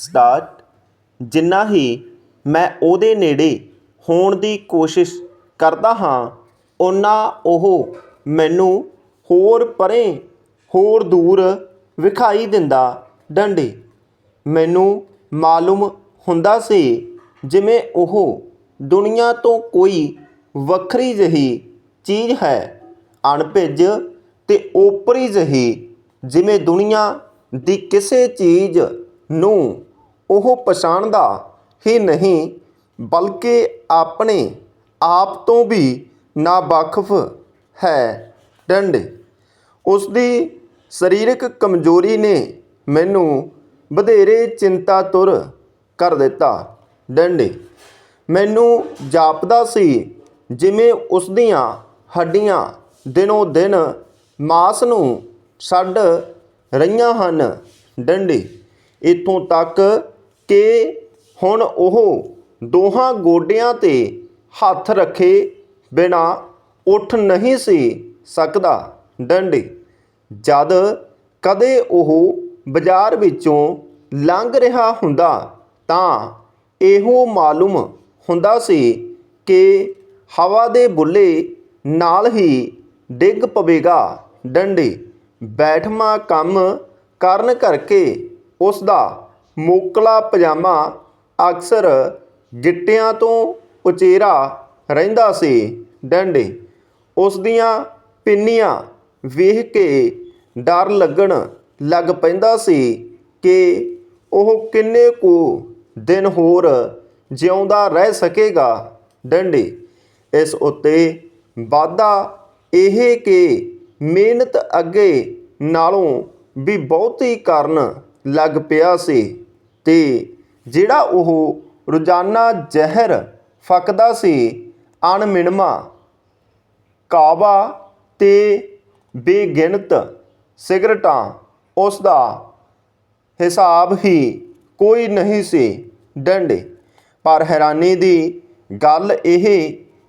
Start ਜਿੰਨਾ ਹੀ ਮੈਂ ਉਹਦੇ ਨੇੜੇ ਹੋਣ ਦੀ ਕੋਸ਼ਿਸ਼ ਕਰਦਾ ਹਾਂ, ਓਨਾ ਉਹ ਮੈਨੂੰ ਹੋਰ ਪਰੇ, ਹੋਰ ਦੂਰ ਵਿਖਾਈ ਦਿੰਦਾ ਡੰਡੇ। ਮੈਨੂੰ ਮਾਲੂਮ ਹੁੰਦਾ ਸੀ ਜਿਵੇਂ ਉਹ ਦੁਨੀਆ ਤੋਂ ਕੋਈ ਵੱਖਰੀ ਜਿਹੀ ਚੀਜ਼ ਹੈ, ਅਣਭਿੱਜ ਤੇ ਓਪਰੀ ਜਿਹੀ, ਜਿਵੇਂ ਦੁਨੀਆ ਦੀ ਕਿਸੇ ਚੀਜ਼ ਨੂੰ ਉਹ ਪਛਾਣਦਾ ਹੀ ਨਹੀਂ, ਬਲਕਿ ਆਪਣੇ ਆਪ ਤੋਂ ਵੀ ਨਾਵਾਕਫ ਹੈ। ਡੰਡੇ ਉਸ ਦੀ ਸਰੀਰਕ ਕਮਜ਼ੋਰੀ ਨੇ ਮੈਨੂੰ ਵਧੇਰੇ ਚਿੰਤਾ ਤੁਰ ਕਰ ਦਿੱਤਾ। ਡੰਡੇ ਮੈਨੂੰ ਜਾਪਦਾ ਸੀ ਜਿਵੇਂ ਉਸ ਦੀਆਂ ਹੱਡੀਆਂ ਦਿਨੋ ਦਿਨ ਮਾਸ ਨੂੰ ਛੱਡ ਰਹੀਆਂ ਹਨ। ਡੰਡੇ ਇਥੋਂ ਤੱਕ ਕਿ ਹੁਣ ਉਹ ਦੋਹਾਂ ਗੋਡਿਆਂ ਤੇ ਹੱਥ ਰੱਖੇ ਬਿਨਾ ਉੱਠ ਨਹੀਂ ਸੀ ਸਕਦਾ। ਡੰਡੇ। ਜਦ ਕਦੇ ਉਹ ਬਾਜ਼ਾਰ ਵਿੱਚੋਂ ਲੰਘ ਰਿਹਾ ਹੁੰਦਾ ਤਾਂ ਇਹੋ ਮਾਲੂਮ ਹੁੰਦਾ ਸੀ ਕਿ ਹਵਾ ਦੇ ਬੁੱਲੇ ਨਾਲ ਹੀ ਡਿੱਗ ਪਵੇਗਾ। ਡੰਡੇ। ਬੈਠਵਾਂ ਕੰਮ ਕਰਨ ਕਰਕੇ ਉਸ ਦਾ ਮੋਕਲਾ ਪਜਾਮਾ ਅਕਸਰ ਗਿੱਟਿਆਂ ਤੋਂ ਉਚੇਰਾ ਰਹਿੰਦਾ ਸੀ ਡੰਡੇ। ਉਸ ਦੀਆਂ ਪਿੰਨੀਆਂ ਵੇਖ ਕੇ ਡਰ ਲੱਗਣ ਲੱਗ ਪੈਂਦਾ ਸੀ ਕਿ ਉਹ ਕਿੰਨੇ ਕੁ ਦਿਨ ਹੋਰ ਜਿਉਂਦਾ ਰਹਿ ਸਕੇਗਾ ਡੰਡੇ। ਇਸ ਉੱਤੇ ਵਾਧਾ ਇਹ ਕਿ ਮਿਹਨਤ ਅੱਗੇ ਨਾਲੋਂ ਵੀ ਬਹੁਤੀ ਕਰਨ ਲੱਗ ਪਿਆ ਸੀ ਤੇ ਜਿਹੜਾ ਉਹ ਰੋਜ਼ਾਨਾ ਜ਼ਹਿਰ ਫੱਕਦਾ ਸੀ, ਅਣਮਿਣਮਾ ਕਾਵਾ ਤੇ ਬੇਗਿਣਤ ਸਿਗਰਟਾਂ, ਉਸ ਦਾ ਹਿਸਾਬ ਹੀ ਕੋਈ ਨਹੀਂ ਸੀ ਡੰਡੇ। ਪਰ ਹੈਰਾਨੀ ਦੀ ਗੱਲ ਇਹ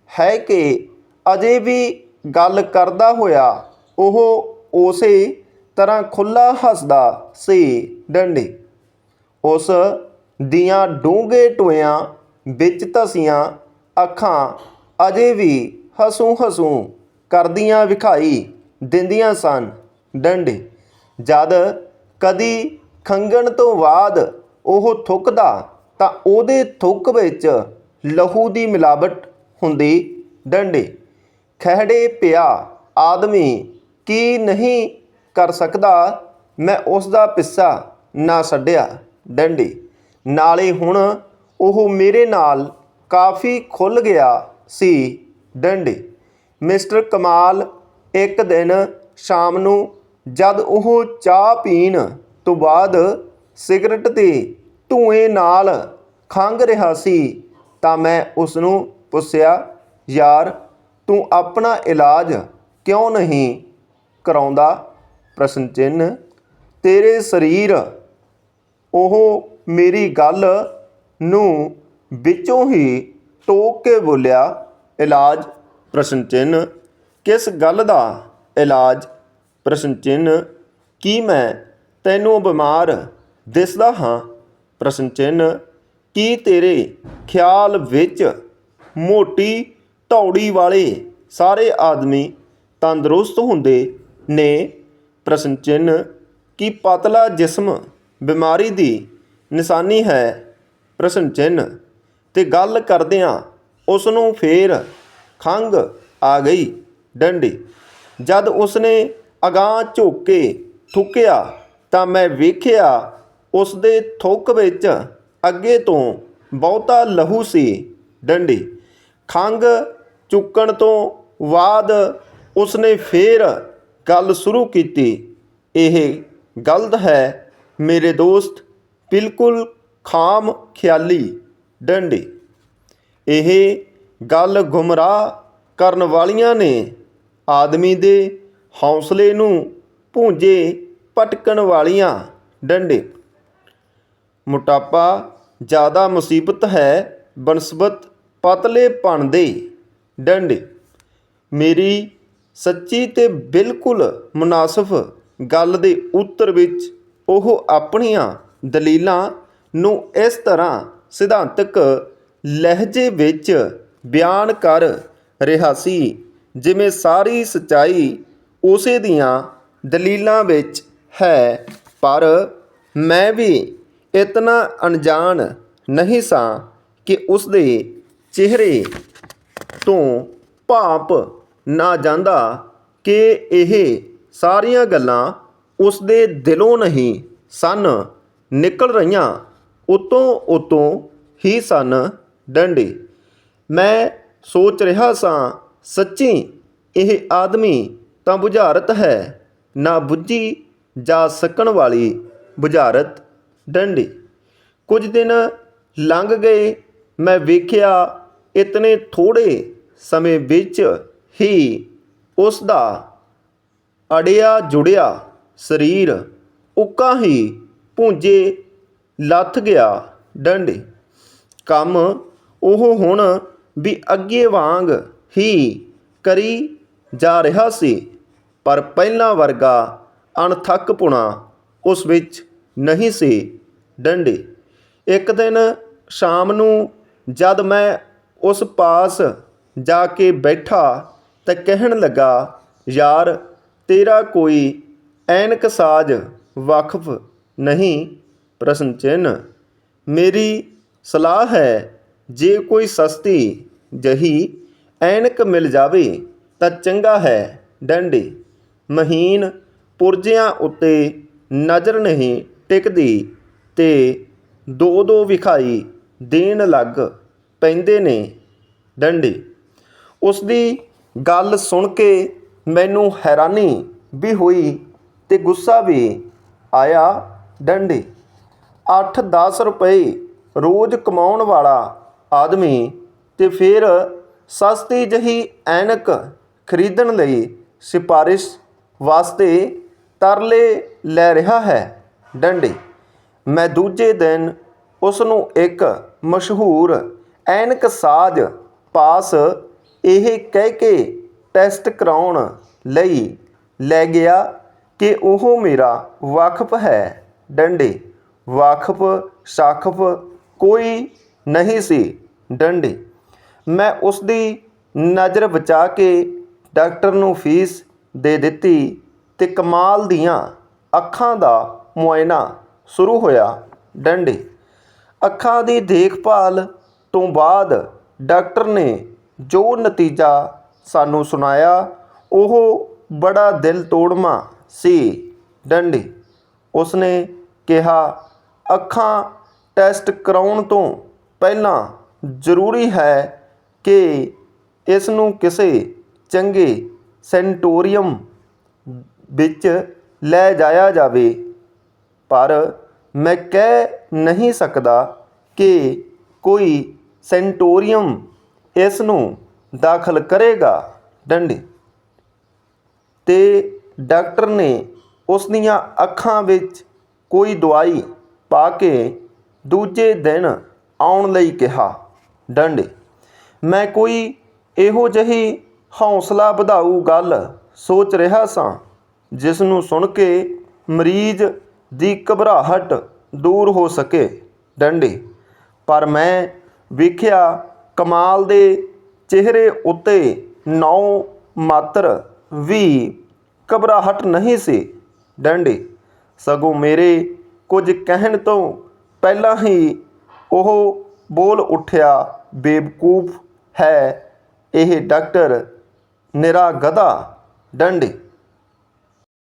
ਹੈ ਕਿ ਅਜੇ ਵੀ ਗੱਲ ਕਰਦਾ ਹੋਇਆ ਉਹ ਉਸੇ ਤਰ੍ਹਾਂ ਖੁੱਲਾ ਹੱਸਦਾ ਸੀ ਡੰਡੇ। ਉਸ ਦੀਆਂ ਡੂੰਘੇ ਟੋਇਆਂ ਵਿੱਚ ਧਸੀਆਂ ਅੱਖਾਂ ਅਜੇ ਵੀ ਹਸੂ ਹਸੂ ਕਰਦੀਆਂ ਵਿਖਾਈ ਦਿੰਦੀਆਂ ਸਨ ਡੰਡੇ। ਜਦ ਕਦੀ ਖੰਗਣ ਤੋਂ ਬਾਅਦ ਉਹ ਥੁੱਕਦਾ ਤਾਂ ਉਹਦੇ ਥੁੱਕ ਵਿੱਚ ਲਹੂ ਦੀ ਮਿਲਾਵਟ ਹੁੰਦੀ ਡੰਡੇ। ਖਹਿੜੇ ਪਿਆ ਆਦਮੀ ਕੀ ਨਹੀਂ ਕਰ ਸਕਦਾ, ਮੈਂ ਉਸ ਦਾ ਪਿੱਛਾ ਨਾ ਛੱਡਿਆ। ਡੰਡੀ, ਨਾਲੇ ਹੁਣ ਉਹ ਮੇਰੇ ਨਾਲ ਕਾਫੀ ਖੁੱਲ ਗਿਆ ਸੀ। ਡੰਡੀ, ਮਿਸਟਰ ਕਮਾਲ ਇੱਕ ਦਿਨ ਸ਼ਾਮ ਨੂੰ ਜਦ ਉਹ ਚਾਹ ਪੀਣ ਤੋਂ ਬਾਅਦ ਸਿਗਰਟ ਤੇ ਧੂਏ ਨਾਲ ਖੰਘ ਰਿਹਾ ਸੀ, ਤਾਂ ਮੈਂ ਉਸ ਨੂੰ ਪੁੱਛਿਆ, ਯਾਰ, ਤੂੰ ਆਪਣਾ ਇਲਾਜ ਕਿਉਂ ਨਹੀਂ ਕਰਾਉਂਦਾ? ਪ੍ਰਸ਼ਨ ਚਿੰਨ, ਤੇਰੇ ਸਰੀਰ, ਉਹ ਮੇਰੀ ਗੱਲ ਨੂੰ ਵਿੱਚੋਂ ਹੀ ਟੋਕ ਕੇ ਬੋਲਿਆ, ਇਲਾਜ, ਪ੍ਰਸ਼ਨ ਚਿੰਨ। ਕਿਸ ਗੱਲ ਦਾ ਇਲਾਜ? ਪ੍ਰਸ਼ਨ ਚਿੰਨ, ਕੀ ਮੈਂ ਤੈਨੂੰ ਬਿਮਾਰ ਦਿਸਦਾ ਹਾਂ? ਪ੍ਰਸ਼ਨ ਚਿੰਨ, ਕੀ ਤੇਰੇ ਖਿਆਲ ਵਿੱਚ ਮੋਟੀ ਧੌੜੀ ਵਾਲੇ ਸਾਰੇ ਆਦਮੀ ਤੰਦਰੁਸਤ ਹੁੰਦੇ ਨੇ? ਪ੍ਰਸ਼ਨ ਚਿੰਨ ਕੀ ਪਤਲਾ ਜਿਸਮ ਬਿਮਾਰੀ ਦੀ ਨਿਸ਼ਾਨੀ ਹੈ? ਪ੍ਰਸ਼ਨ ਚਿੰਨ ਤੇ ਗੱਲ ਕਰਦਿਆਂ ਉਸ ਨੂੰ ਫੇਰ ਖੰਗ ਆ ਗਈ ਡੰਡੀ। ਜਦ ਉਸਨੇ ਅਗਾਂਹ ਝੁੱਕ ਕੇ ਥੁੱਕਿਆ ਤਾਂ ਮੈਂ ਵੇਖਿਆ ਉਸ ਦੇ ਥੁੱਕ ਵਿੱਚ ਅੱਗੇ ਤੋਂ ਬਹੁਤਾ ਲਹੂ ਸੀ ਡੰਡੀ। ਖੰਗ ਚੁੱਕਣ ਤੋਂ ਬਾਅਦ ਉਸਨੇ ਫੇਰ ਗੱਲ ਸ਼ੁਰੂ ਕੀਤੀ, ਇਹ ਗਲਤ ਹੈ, ਮੇਰੇ ਦੋਸਤ ਬਿਲਕੁਲ ਖਾਮ ਖਿਆਲੀ ਡੰਡੀ। ਇਹ ਗੱਲ ਗੁੰਮਰਾਹ ਕਰਨ ਵਾਲੀਆਂ ਨੇ, ਆਦਮੀ ਦੇ ਹੌਸਲੇ ਨੂੰ ਭੂੰਜੇ ਪਟਕਣ ਵਾਲੀਆਂ ਡੰਡੇ। ਮੋਟਾਪਾ ਜ਼ਿਆਦਾ ਮੁਸੀਬਤ ਹੈ, ਬਨਸਬਤ ਪਤਲੇ ਪਤਲੇਪਣ ਦੇ ਡੰਡੇ। ਮੇਰੀ ਸੱਚੀ ਤੇ ਬਿਲਕੁਲ ਮੁਨਾਸਬ ਗੱਲ ਦੇ ਉੱਤਰ ਵਿੱਚ ਉਹ ਆਪਣੀਆਂ ਦਲੀਲਾਂ ਨੂੰ ਇਸ ਤਰ੍ਹਾਂ ਸਿਧਾਂਤਕ ਲਹਿਜੇ ਵਿੱਚ ਬਿਆਨ ਕਰ ਰਿਹਾ ਸੀ, ਜਿਵੇਂ ਸਾਰੀ ਸਚਾਈ ਉਸੇ ਦੀਆਂ ਦਲੀਲਾਂ ਵਿੱਚ ਹੈ। ਪਰ ਮੈਂ ਵੀ ਇਤਨਾ ਅਣਜਾਣ ਨਹੀਂ ਸਾਂ ਕਿ ਉਸ ਦੇ ਚਿਹਰੇ ਤੋਂ ਭਾਪ ਨਾ ਜਾਂਦਾ ਕਿ ਇਹ ਸਾਰੀਆਂ ਗੱਲਾਂ ਉਸ ਦੇ ਦਿਲੋਂ ਨਹੀਂ, ਸਨ। ਨਿਕਲ ਰਹੀਆਂ ਉਤੋਂ ਉਤੋਂ ਹੀ ਸਨ ਡੰਡੇ। ਮੈਂ ਸੋਚ ਰਿਹਾ ਸਾਂ, ਸੱਚੀ ਇਹ ਆਦਮੀ ਤਾਂ ਬੁਝਾਰਤ ਹੈ, ਨਾ ਬੁੱਝੀ ਜਾ ਸਕਣ ਵਾਲੀ ਬੁਝਾਰਤ ਡੰਡੇ। ਕੁਝ ਦਿਨ ਲੰਘ ਗਏ, ਮੈਂ ਵੇਖਿਆ ਇਤਨੇ ਥੋੜੇ ਸਮੇਂ ਵਿੱਚ ਹੀ ਉਸ ਦਾ ਅੜਿਆ ਜੁੜਿਆ ਸਰੀਰ ਉੱਕਾ ਹੀ ਭੁੰਜੇ ਲੱਥ ਗਿਆ ਡੰਡੇ। ਕੰਮ ਉਹ ਹੁਣ ਵੀ ਅੱਗੇ ਵਾਂਗ ਹੀ ਕਰੀ ਜਾ ਰਿਹਾ ਸੀ, ਪਰ ਪਹਿਲਾਂ ਵਰਗਾ ਅਣਥੱਕ ਪੁਣਾ ਉਸ ਵਿੱਚ ਨਹੀਂ ਸੀ ਡੰਡੇ। ਇੱਕ ਦਿਨ ਸ਼ਾਮ ਨੂੰ ਜਦ ਮੈਂ ਉਸ ਪਾਸ ਜਾ ਕੇ ਬੈਠਾ ਤਾਂ ਕਹਿਣ ਲੱਗਾ, ਯਾਰ, ਤੇਰਾ ਕੋਈ ਐਨਕ ਸਾਜ ਵਕਫ ਨਹੀਂ, ਪ੍ਰਸ਼ਨ ਚਿੰਨ੍ਹ। ਮੇਰੀ ਸਲਾਹ ਹੈ, ਜੇ ਕੋਈ ਸਸਤੀ ਜਹੀ ਐਨਕ ਮਿਲ ਜਾਵੇ ਤਾਂ ਚੰਗਾ ਹੈ, ਡੰਡੇ। ਮਹੀਨ ਪੁਰਜਿਆਂ ਉੱਤੇ ਨਜ਼ਰ ਨਹੀਂ ਟਿਕਦੀ ਤੇ ਦੋ ਦੋ ਵਿਖਾਈ ਦੇਣ ਲੱਗ ਪੈਂਦੇ ਨੇ, ਡੰਡੇ। ਉਸ ਦੀ ਗੱਲ ਸੁਣ ਕੇ ਮੈਨੂੰ ਹੈਰਾਨੀ ਵੀ ਹੋਈ ਤੇ ਗੁੱਸਾ ਵੀ ਆਇਆ ਡੰਡੇ। 8-10 ਰੁਪਏ ਰੋਜ਼ ਕਮਾਉਣ ਵਾਲਾ ਆਦਮੀ ਤੇ ਫਿਰ ਸਸਤੀ ਜਹੀ ਐਨਕ ਖਰੀਦਣ ਲਈ ਸਿਫਾਰਿਸ਼ ਵਾਸਤੇ ਤਰਲੇ ਲੈ ਰਿਹਾ ਹੈ ਡੰਡੇ। ਮੈਂ ਦੂਜੇ ਦਿਨ ਉਸ ਨੂੰ ਇੱਕ ਮਸ਼ਹੂਰ ਐਨਕ ਸਾਜ ਪਾਸ ਇਹ ਕਹਿ ਕੇ ਟੈਸਟ ਕਰਾਉਣ ਲਈ ਲੈ ਗਿਆ ਕਿ ਉਹ ਮੇਰਾ ਵਾਕਫ ਹੈ। ਡੰਡੇ। ਵਾਕਫ, ਸ਼ਾਕਫ ਕੋਈ ਨਹੀਂ ਸੀ। ਡੰਡੇ। ਮੈਂ ਉਸ ਦੀ ਨਜ਼ਰ ਬਚਾ ਕੇ ਡਾਕਟਰ ਨੂੰ ਫੀਸ ਦੇ ਦਿੱਤੀ ਤੇ ਕਮਾਲ ਦੀਆਂ ਅੱਖਾਂ ਦਾ ਮੁਆਇਨਾ ਸ਼ੁਰੂ ਹੋਇਆ। ਡੰਡੇ। ਅੱਖਾਂ ਦੀ ਦੇਖਭਾਲ ਤੋਂ ਬਾਅਦ ਡਾਕਟਰ ਨੇ ਜੋ ਨਤੀਜਾ ਸਾਨੂੰ ਸੁਣਾਇਆ, ਉਹ ਬੜਾ ਦਿਲ ਤੋੜਮਾ ਸੀ। ਡੰਡੀ, ਉਸਨੇ ਕਿਹਾ, ਅੱਖਾਂ ਟੈਸਟ ਕਰਾਉਣ ਤੋਂ ਪਹਿਲਾਂ ਜ਼ਰੂਰੀ ਹੈ ਕਿ ਇਸ ਨੂੰ ਕਿਸੇ ਚੰਗੇ ਸੈਂਟੋਰੀਅਮ ਵਿੱਚ ਲੈ ਜਾਇਆ ਜਾਵੇ। ਪਰ ਮੈਂ ਕਹਿ ਨਹੀਂ ਸਕਦਾ ਕਿ ਕੋਈ ਸੈਂਟੋਰੀਅਮ ਇਸ ਨੂੰ ਦਾਖਲ ਕਰੇਗਾ ਡੰਡੇ। ਤੇ ਡਾਕਟਰ ਨੇ ਉਸ ਦੀਆਂ ਅੱਖਾਂ ਵਿੱਚ ਕੋਈ ਦਵਾਈ ਪਾ ਕੇ ਦੂਜੇ ਦਿਨ ਆਉਣ ਲਈ ਕਿਹਾ, ਡੰਡੇ, ਮੈਂ ਕੋਈ ਇਹੋ ਜਿਹੀ ਹੌਸਲਾ ਵਧਾਊ ਗੱਲ ਸੋਚ ਰਿਹਾ ਸਾਂ ਜਿਸ ਨੂੰ ਸੁਣ ਕੇ ਮਰੀਜ਼ ਦੀ ਘਬਰਾਹਟ ਦੂਰ ਹੋ ਸਕੇ, ਡੰਡੇ। ਪਰ ਮੈਂ ਵੇਖਿਆ ਕਮਾਲ ਦੇ ਚਿਹਰੇ ਉੱਤੇ ਨੌ ਮਾਤਰ ਵੀ ਘਬਰਾਹਟ ਨਹੀਂ ਸੀ। ਡੰਡੇ, ਸਗੋਂ ਮੇਰੇ ਕੁਝ ਕਹਿਣ ਤੋਂ ਪਹਿਲਾਂ ਹੀ ਉਹ ਬੋਲ ਉੱਠਿਆ, ਬੇਵਕੂਫ ਹੈ ਇਹ ਡਾਕਟਰ ਨਿਰਾ ਗਧਾ ਡੰਡੇ